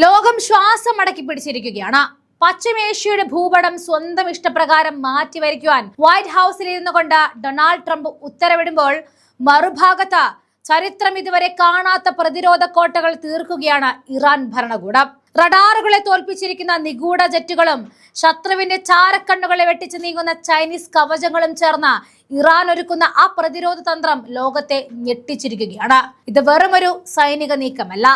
ലോകം ശ്വാസം അടക്കി പിടിച്ചിരിക്കുകയാണ്. പശ്ചിമേഷ്യയുടെ ഭൂപടം സ്വന്തം ഇഷ്ടപ്രകാരം മാറ്റിവരയ്ക്കുവാൻ വൈറ്റ് ഹൗസിൽ ഇരുന്നു കൊണ്ട് ഡൊണാൾഡ് ട്രംപ് ഉത്തരവിടുമ്പോൾ മറുഭാഗത്ത് ചരിത്രം ഇതുവരെ കാണാത്ത പ്രതിരോധ കോട്ടകൾ തീർക്കുകയാണ് ഇറാൻ ഭരണകൂടം. റഡാറുകളെ തോൽപ്പിച്ചിരിക്കുന്ന നിഗൂഢ ജെറ്റുകളും ശത്രുവിന്റെ ചാരക്കണ്ണുകളെ വെട്ടിച്ച് നീങ്ങുന്ന ചൈനീസ് കവചങ്ങളും ചേർന്ന് ഇറാൻ ഒരുക്കുന്ന ആ പ്രതിരോധ തന്ത്രം ലോകത്തെ ഞെട്ടിച്ചിരിക്കുകയാണ്. ഇത് വെറുമൊരു സൈനിക നീക്കമല്ല.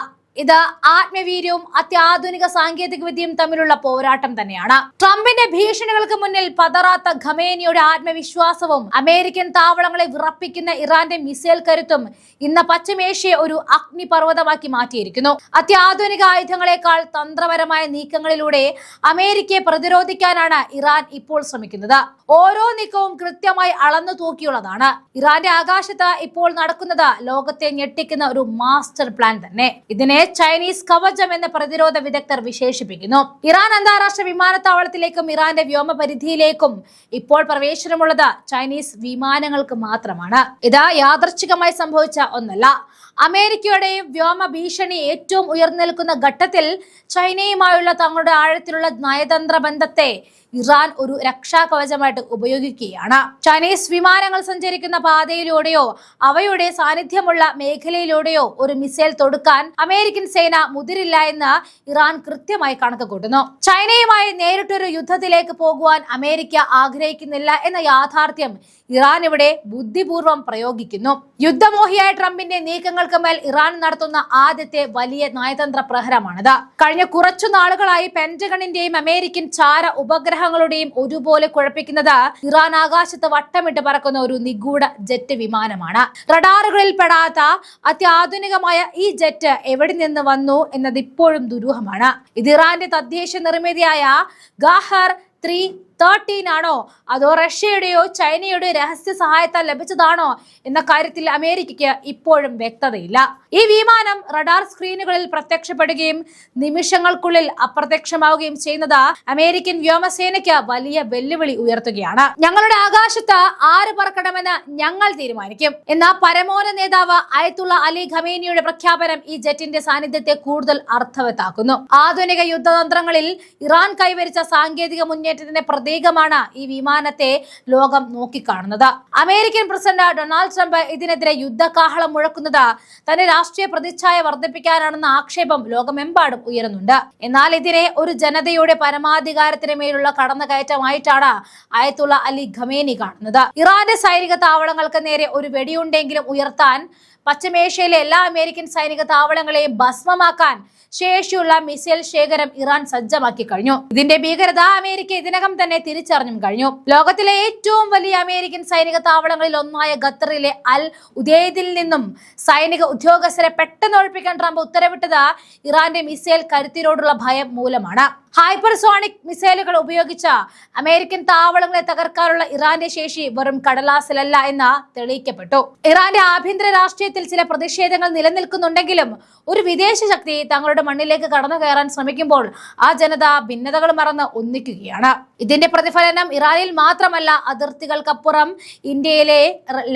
ഇത് ആത്മവീര്യവും അത്യാധുനിക സാങ്കേതിക വിദ്യയും തമ്മിലുള്ള പോരാട്ടം തന്നെയാണ്. ട്രംപിന്റെ ഭീഷണികൾക്ക് മുന്നിൽ പതറാത്ത ഖമേനിയുടെ ആത്മവിശ്വാസവും അമേരിക്കൻ താവളങ്ങളെ വിറപ്പിക്കുന്ന ഇറാന്റെ മിസൈൽ കരുത്തും ഇന്ന് പശ്ചിമേഷ്യയെ ഒരു അഗ്നിപർവതമാക്കി മാറ്റിയിരിക്കുന്നു. അത്യാധുനിക ആയുധങ്ങളെക്കാൾ തന്ത്രപരമായ നീക്കങ്ങളിലൂടെ അമേരിക്കയെ പ്രതിരോധിക്കാനാണ് ഇറാൻ ഇപ്പോൾ ശ്രമിക്കുന്നത്. ഓരോ നീക്കവും കൃത്യമായി അളന്നു തൂക്കിയുള്ളതാണ്. ഇറാന്റെ ആകാശത്ത് ഇപ്പോൾ നടക്കുന്നത് ലോകത്തെ ഞെട്ടിക്കുന്ന ഒരു മാസ്റ്റർ പ്ലാൻ തന്നെ. ഇതിനെ ചൈനീസ് കവചം എന്ന് പ്രതിരോധ വിദഗ്ധർ വിശേഷിപ്പിക്കുന്നു. ഇറാൻ അന്താരാഷ്ട്ര വിമാനത്താവളത്തിലേക്കും ഇറാന്റെ വ്യോമപരിധിയിലേക്കും ഇപ്പോൾ പ്രവേശനമുള്ളത് ചൈനീസ് വിമാനങ്ങൾക്ക് മാത്രമാണ്. ഇത് യാദർച്ഛികമായി സംഭവിച്ച ഒന്നല്ല. അമേരിക്കയുടെയും വ്യോമ ഭീഷണി ഏറ്റവും ഉയർന്നു നിൽക്കുന്ന ഘട്ടത്തിൽ ചൈനയുമായുള്ള തങ്ങളുടെ ആഴത്തിലുള്ള നയതന്ത്ര ബന്ധത്തെ ഇറാൻ ഒരു രക്ഷാകവചമായിട്ട് ഉപയോഗിക്കുകയാണ്. ചൈനീസ് വിമാനങ്ങൾ സഞ്ചരിക്കുന്ന പാതയിലൂടെയോ അവയുടെ സാന്നിധ്യമുള്ള മേഖലയിലൂടെയോ ഒരു മിസൈൽ തൊടുക്കാൻ അമേരിക്കൻ സേന മുതിരില്ല എന്ന് ഇറാൻ കൃത്യമായി കണക്ക് കൂട്ടുന്നു ചൈനയുമായി നേരിട്ടൊരു യുദ്ധത്തിലേക്ക് പോകുവാൻ അമേരിക്ക ആഗ്രഹിക്കുന്നില്ല എന്ന യാഥാർത്ഥ്യം ഇറാൻ ഇവിടെ ബുദ്ധിപൂർവം പ്രയോഗിക്കുന്നു. യുദ്ധമോഹിയായ ട്രംപിന്റെ നീക്കങ്ങൾക്ക് മേൽ ഇറാൻ നടത്തുന്ന ആദ്യത്തെ വലിയ നയതന്ത്ര പ്രഹരമാണിത്. കഴിഞ്ഞ കുറച്ചു നാളുകളായി പെന്റഗണിന്റെയും അമേരിക്കൻ ചാര ഉപഗ്രഹങ്ങളുടെയും ഒരുപോലെ കുഴപ്പിക്കുന്നത് ഇറാൻ ആകാശത്ത് വട്ടമിട്ട് പറക്കുന്ന ഒരു നിഗൂഢ ജെറ്റ് വിമാനമാണ്. റഡാറുകളിൽ പെടാത്ത അത്യാധുനികമായ ഈ ജെറ്റ് എവിടെ നിന്ന് വന്നു എന്നത് ഇപ്പോഴും ദുരൂഹമാണ്. ഇത് ഇറാന്റെ തദ്ദേശ നിർമ്മിതിയായ ഗാഹർ ത്രീ തേർട്ടീൻ ആണോ? അതോ റഷ്യയുടെയോ ചൈനയുടെയോ രഹസ്യ സഹായത്താൽ ലഭിച്ചതാണോ? എന്ന കാര്യത്തിൽ അമേരിക്കയ്ക്ക് ഇപ്പോഴും വ്യക്തതയില്ല. ഈ വിമാനം റഡാർ സ്ക്രീനുകളിൽ പ്രത്യക്ഷപ്പെടുകയും നിമിഷങ്ങൾക്കുള്ളിൽ അപ്രത്യക്ഷമാവുകയും ചെയ്യുന്നത് അമേരിക്കൻ വ്യോമസേനയ്ക്ക് വലിയ വെല്ലുവിളി ഉയർത്തുകയാണ്. ഞങ്ങളുടെ ആകാശത്ത് ആര് പറക്കണമെന്ന് ഞങ്ങൾ തീരുമാനിക്കും. എന്ന പരമോന്ന നേതാവ് അയത്തുള്ള അലി ഖമേനിയുടെ പ്രഖ്യാപനം ഈ ജെറ്റിന്റെ സാന്നിധ്യത്തെ കൂടുതൽ അർത്ഥവത്താക്കുന്നു. ആധുനിക യുദ്ധതന്ത്രങ്ങളിൽ ഇറാൻ കൈവരിച്ച സാങ്കേതിക മുന്നേറ്റത്തിന്റെ പ്രതീകമാണ് ഈ വിമാനത്തെ ലോകം നോക്കിക്കാണുന്നത്. അമേരിക്കൻ പ്രസിഡന്റ് ഡൊണാൾഡ് ട്രംപ് ഇതിനെതിരെ യുദ്ധകാഹളം മുഴക്കുന്നത് തന്റെ രാഷ്ട്രീയ പ്രതിച്ഛായ വർദ്ധിപ്പിക്കാനാണെന്ന ആക്ഷേപം ലോകമെമ്പാടും ഉയരുന്നുണ്ട്. എന്നാൽ ഇതിനെ ഒരു ജനതയുടെ പരമാധികാരത്തിന് മേലുള്ള കടന്നുകയറ്റമായിട്ടാണ് അയത്തുള്ള അലി ഖമേനി കാണുന്നത്. ഇറാന്റെ സൈനിക താവളങ്ങൾക്ക് നേരെ ഒരു വെടിയുണ്ടെങ്കിലും ഉയർത്താൻ പശ്ചിമേഷ്യയിലെ എല്ലാ അമേരിക്കൻ സൈനിക താവളങ്ങളെയും ഭസ്മമാക്കാൻ ശേഷിയുള്ള മിസൈൽ ശേഖരം ഇറാൻ സജ്ജമാക്കി കഴിഞ്ഞു. ഇതിന്റെ ഭീകരത അമേരിക്ക ഇതിനകം തന്നെ തിരിച്ചറിഞ്ഞും കഴിഞ്ഞു. ലോകത്തിലെ ഏറ്റവും വലിയ അമേരിക്കൻ സൈനിക താവളങ്ങളിൽ ഒന്നായ ഖത്തറിലെ അൽ ഉദയദിൽ നിന്നും സൈനിക ഉദ്യോഗസ്ഥരെ പെട്ടെന്ന് ഒഴിപ്പിക്കാൻ ട്രംപ് ഉത്തരവിട്ടത് ഇറാന്റെ മിസൈൽ കരുത്തിനോടുള്ള ഭയം മൂലമാണ്. ഹൈപ്പർസോണിക് മിസൈലുകൾ ഉപയോഗിച്ച അമേരിക്കൻ താവളങ്ങളെ തകർക്കാനുള്ള ഇറാന്റെ ശേഷി വെറും കടലാസിലല്ല എന്ന് തെളിയിക്കപ്പെട്ടു. ഇറാന്റെ ആഭ്യന്തര രാഷ്ട്രീയത്തിൽ ചില പ്രതിഷേധങ്ങൾ നിലനിൽക്കുന്നുണ്ടെങ്കിലും ഒരു വിദേശ ശക്തി തങ്ങളുടെ മണ്ണിലേക്ക് കടന്നു കയറാൻ ശ്രമിക്കുമ്പോൾ ആ ജനത ഭിന്നതകൾ മറന്ന് ഒന്നിക്കുകയാണ്. ഇതിന്റെ പ്രതിഫലനം ഇറാനിൽ മാത്രമല്ല അതിർത്തികൾക്കപ്പുറം ഇന്ത്യയിലെ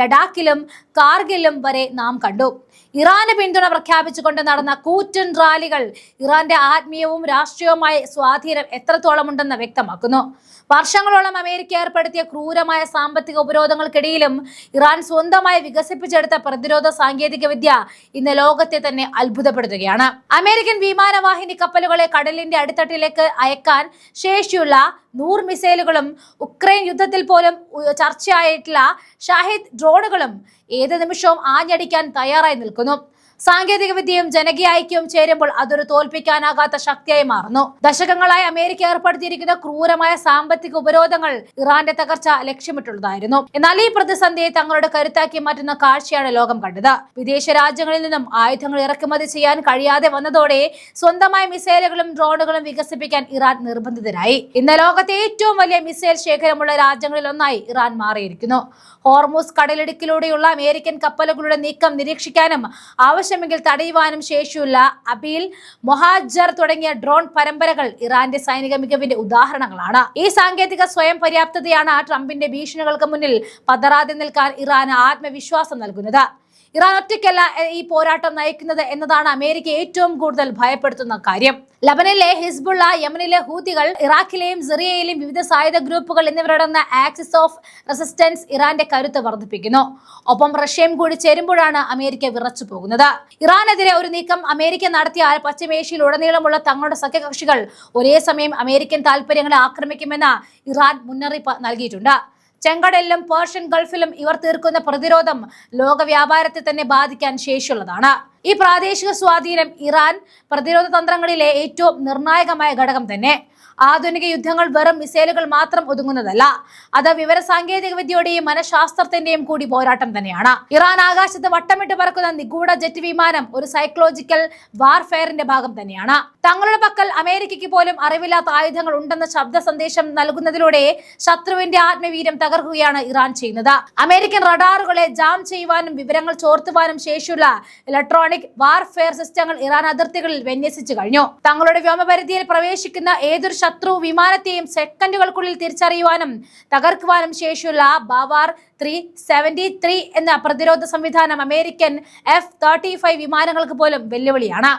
ലഡാക്കിലും കാർഗിലും വരെ നാം കണ്ടു. ഇറാന് പിന്തുണ പ്രഖ്യാപിച്ചുകൊണ്ട് നടന്ന കൂറ്റൻ റാലികൾ ഇറാന്റെ ആത്മീയവും രാഷ്ട്രീയവുമായ സ്വാധീനം എത്രത്തോളം ഉണ്ടെന്ന് വ്യക്തമാക്കുന്നു. വർഷങ്ങളോളം അമേരിക്ക ഏർപ്പെടുത്തിയ ക്രൂരമായ സാമ്പത്തിക ഉപരോധങ്ങൾക്കിടയിലും ഇറാൻ സ്വന്തമായി വികസിപ്പിച്ചെടുത്ത പ്രതിരോധ സാങ്കേതിക വിദ്യ ഇന്ന് ലോകത്തെ തന്നെ അത്ഭുതപ്പെടുത്തുകയാണ്. അമേരിക്കൻ വിമാനവാഹിനി കപ്പലുകളെ കടലിന്റെ അടിത്തട്ടിലേക്ക് അയക്കാൻ ശേഷിയുള്ള നൂറ് മിസൈലുകളും ഉക്രൈൻ യുദ്ധത്തിൽ പോലും ചർച്ചയായിട്ടുള്ള ഷാഹിദ് ഡ്രോണുകളും ഏത് നിമിഷവും ആഞ്ഞടിക്കാൻ തയ്യാറായി നിൽക്കുന്നു. സാങ്കേതിക വിദ്യയും ജനകീയ ഐക്യവും ചേരുമ്പോൾ അതൊരു തോൽപ്പിക്കാനാകാത്ത ശക്തിയായി മാറുന്നു. ദശകങ്ങളായി അമേരിക്ക ഏർപ്പെടുത്തിയിരിക്കുന്ന ക്രൂരമായ സാമ്പത്തിക ഉപരോധങ്ങൾ ഇറാന്റെ തകർച്ച ലക്ഷ്യമിട്ടുള്ളതായിരുന്നു. എന്നാൽ ഈ പ്രതിസന്ധിയെ തങ്ങളുടെ കരുത്താക്കി മാറ്റുന്ന കാഴ്ചയാണ് ലോകം കണ്ടത്. വിദേശ രാജ്യങ്ങളിൽ നിന്നും ആയുധങ്ങൾ ഇറക്കുമതി ചെയ്യാൻ കഴിയാതെ വന്നതോടെ സ്വന്തമായ മിസൈലുകളും ഡ്രോണുകളും വികസിപ്പിക്കാൻ ഇറാൻ നിർബന്ധിതരായി. ഇന്ന് ലോകത്തെ ഏറ്റവും വലിയ മിസൈൽ ശേഖരമുള്ള രാജ്യങ്ങളിൽ ഒന്നായി ഇറാൻ മാറിയിരിക്കുന്നു. ഹോർമൂസ് കടലിടുക്കിലൂടെയുള്ള അമേരിക്കൻ കപ്പലുകളുടെ നീക്കം നിരീക്ഷിക്കാനും ആവശ്യമെങ്കിൽ തടയുവാനും ശേഷിയുള്ള അബീൽ മൊഹാജർ തുടങ്ങിയ ഡ്രോൺ പരമ്പരകൾ ഇറാന്റെ സൈനിക മികവിന്റെ ഉദാഹരണങ്ങളാണ്. ഈ സാങ്കേതിക സ്വയം പര്യാപ്തതയാണ് ട്രംപിന്റെ ഭീഷണികൾക്ക് മുന്നിൽ പതറാതെ നിൽക്കാൻ ഇറാന് ആത്മവിശ്വാസം നൽകുന്നത്. ഇറാൻ ഒറ്റയ്ക്കല്ല ഈ പോരാട്ടം നയിക്കുന്നത് എന്നതാണ് അമേരിക്ക ഏറ്റവും കൂടുതൽ ഭയപ്പെടുത്തുന്ന കാര്യം. ലബനിലെ ഹിസ്ബുള്ള യമനിലെ ഹൂതികൾ ഇറാഖിലെയും സിറിയയിലെയും വിവിധ സായുധ ഗ്രൂപ്പുകൾ എന്നിവരടങ്ങുന്ന ആക്സിസ് ഓഫ് റെസിസ്റ്റൻസ് ഇറാന്റെ കരുത്ത് വർദ്ധിപ്പിക്കുന്നു. ഒപ്പം റഷ്യയും കൂടി ചേരുമ്പോഴാണ് അമേരിക്ക വിറച്ചു പോകുന്നത്. ഇറാനെതിരെ ഒരു നീക്കം അമേരിക്ക നടത്തിയാൽ പശ്ചിമേഷ്യയിൽ ഉടനീളമുള്ള തങ്ങളുടെ സഖ്യകക്ഷികൾ ഒരേ സമയം അമേരിക്കൻ താൽപര്യങ്ങളെ ആക്രമിക്കുമെന്ന് ഇറാൻ മുന്നറിയിപ്പ് നൽകിയിട്ടുണ്ട്. ചെങ്കടലിലും പേർഷ്യൻ ഗൾഫിലും ഇവർ തീർക്കുന്ന പ്രതിരോധം ലോക വ്യാപാരത്തെ തന്നെ ബാധിക്കാൻ ശേഷിയുള്ളതാണ്. ഈ പ്രാദേശിക സ്വാധീനം ഇറാൻ പ്രതിരോധ തന്ത്രങ്ങളിലെ ഏറ്റവും നിർണായകമായ ഘടകം തന്നെ. ആധുനിക യുദ്ധങ്ങൾ വെറും മിസൈലുകൾ മാത്രം ഒതുങ്ങുന്നതല്ല. അത് വിവര സാങ്കേതിക വിദ്യയുടെയും മനഃശാസ്ത്രത്തിന്റെയും കൂടി പോരാട്ടം തന്നെയാണ്. ഇറാൻ ആകാശത്ത് വട്ടമിട്ട് പറക്കുന്ന നിഗൂഢ ജെറ്റ് വിമാനം ഒരു സൈക്കോളജിക്കൽ വാർഫെയറിന്റെ ഭാഗം തന്നെയാണ്. തങ്ങളുടെ പക്കൽ അമേരിക്കയ്ക്ക് പോലും അറിവില്ലാത്ത ആയുധങ്ങൾ ഉണ്ടെന്ന ശബ്ദ സന്ദേശം നൽകുന്നതിലൂടെ ശത്രുവിന്റെ ആത്മവീര്യം തകർക്കുകയാണ് ഇറാൻ ചെയ്യുന്നത്. അമേരിക്കൻ റഡാറുകളെ ജാം ചെയ്യുവാനും വിവരങ്ങൾ ചോർത്തുവാനും ശേഷിയുള്ള ഇലക്ട്രോണിക് വാർഫെയർ സിസ്റ്റങ്ങൾ ഇറാൻ അതിർത്തികളിൽ വിന്യസിച്ചു കഴിഞ്ഞു. തങ്ങളുടെ വ്യോമപരിധിയിൽ പ്രവേശിക്കുന്ന ഏതൊരു ശത്രു വിമാനത്തെയും സെക്കൻഡുകൾക്കുള്ളിൽ തിരിച്ചറിയുവാനും തകർക്കുവാനും ശേഷിയുള്ള ബാവാർ ത്രീ സെവന്റി ത്രീ എന്ന പ്രതിരോധ സംവിധാനം അമേരിക്കൻ എഫ് തേർട്ടി ഫൈവ് വിമാനങ്ങൾക്ക് പോലും വെല്ലുവിളിയാണ്.